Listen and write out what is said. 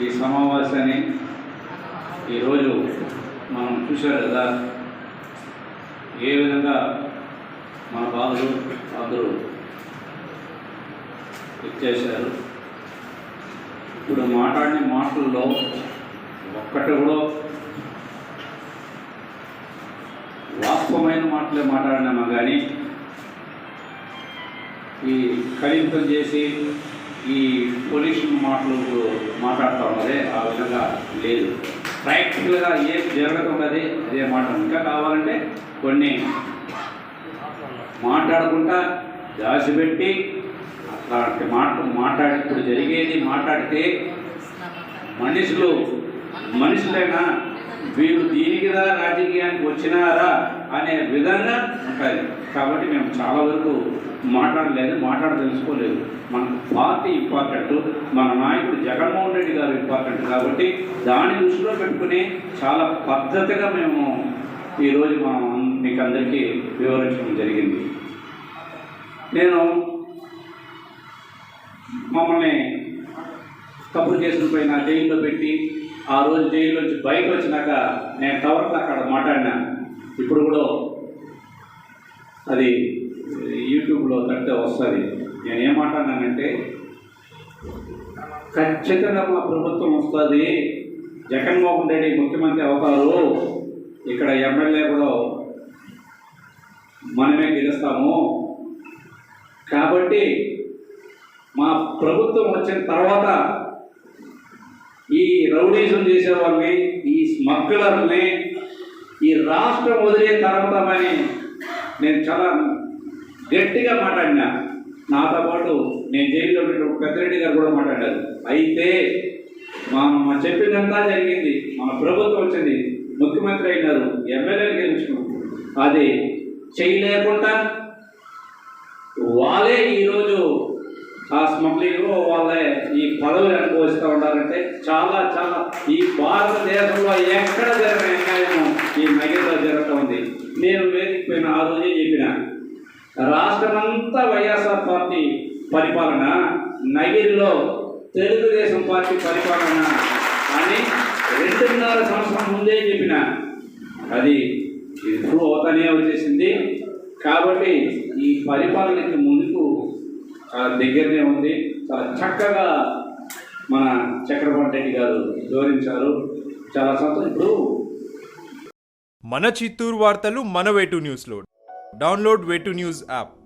ఈ సమావేశాన్ని ఈరోజు మనం చూశారు కదా ఏ విధంగా మన బాధలు అందరూ ఇచ్చేశారు. ఇప్పుడు మాట్లాడిన మాటల్లో ఒక్కటి కూడా వాస్తవమైన మాటలే మాట్లాడినామా కానీ ఈ కలింపం చేసి ఈ పొల్యూషన్ మాటలు మాట్లాడుతూ ఉన్నది ఆ విధంగా లేదు. ప్రాక్టికల్గా ఏం జరుగుతున్నది అదే మాట. ఇంకా కావాలంటే కొన్ని మాట్లాడకుండా దాచిపెట్టి అట్లాంటి మాట మాట్లాడి ఇప్పుడు జరిగేది మాట్లాడితే మనుషులు మనుషులైనా? వీరు దీనికిదా రాజకీయానికి వచ్చినారా అనే విధంగా ఉంటుంది కాబట్టి మేము చాలా వరకు మాట్లాడలేదు మాట్లాడ తెలుసుకోలేదు. మన పార్టీ ఇంపార్టెంట్ మన నాయకుడు జగన్మోహన్ రెడ్డి గారు ఇంపార్టెంట్ కాబట్టి దాని దృష్టిలో పెట్టుకుని చాలా పద్ధతిగా మేము ఈరోజు మనం మీకు అందరికీ వివరించడం జరిగింది. నేను మమ్మల్ని తప్పుడు చేసిన పైన జైల్లో పెట్టి ఆ రోజు జైలు నుంచి బయట వచ్చినాక నేను టవర్లో అక్కడ మాట్లాడినా. ఇప్పుడు కూడా అది యూట్యూబ్లో తట్టే వస్తుంది. నేను ఏం మాట్లాడినానంటే ఖచ్చితంగా మా ప్రభుత్వం వస్తుంది. జగన్మోహన్ రెడ్డి ముఖ్యమంత్రి అవుతారు. ఇక్కడ ఎమ్మెల్యే కూడా మనమే గెలుస్తాము. కాబట్టి మా ప్రభుత్వం వచ్చిన తర్వాత ఈ రౌడీజం చేసే వాళ్ళని ఈ స్మగ్లర్ని ఈ రాష్ట్రం వదిలే తరమతామని నేను చాలా గట్టిగా మాట్లాడినా. నాతో పాటు నేను జైల్లో ఉన్న పెద్దరెడ్డి గారు కూడా మాట్లాడారు. అయితే మా చెప్పినంతా జరిగింది. మన ప్రభుత్వం వచ్చింది. ముఖ్యమంత్రి అయినారు. ఎమ్మెల్యేలు గెలుచుకున్నాం అది చేయలేకుండా ఆ వాళ్ళ వాళ్ళే ఈ పదవులు అనుభవిస్తూ ఉండాలంటే చాలా చాలా ఈ భారతదేశంలో ఎక్కడ జరిగిన అన్యాయం ఈ మహిళలో జరగటం ఉంది. నేను వేదికపోయిన ఆ రోజే చెప్పిన. రాష్ట్రమంతా వైఎస్ఆర్ పార్టీ పరిపాలన నగిరిలో తెలుగుదేశం పార్టీ పరిపాలన అని రెండున్నర సంవత్సరం ముందే చెప్పిన. అది ఇప్పుడు అవుతానే వచ్చేసింది. కాబట్టి ఈ పరిపాలనకి ముందుకు చాలా దగ్గరనే ఉంది. చాలా చక్కగా మన చక్రపాణి రెడ్డి గారు వివరించారు. చాలా సంతోషం. ఇప్పుడు మన చిత్తూరు వార్తలు మన వేటు న్యూస్లో. డౌన్లోడ్ వేటు న్యూస్ యాప్.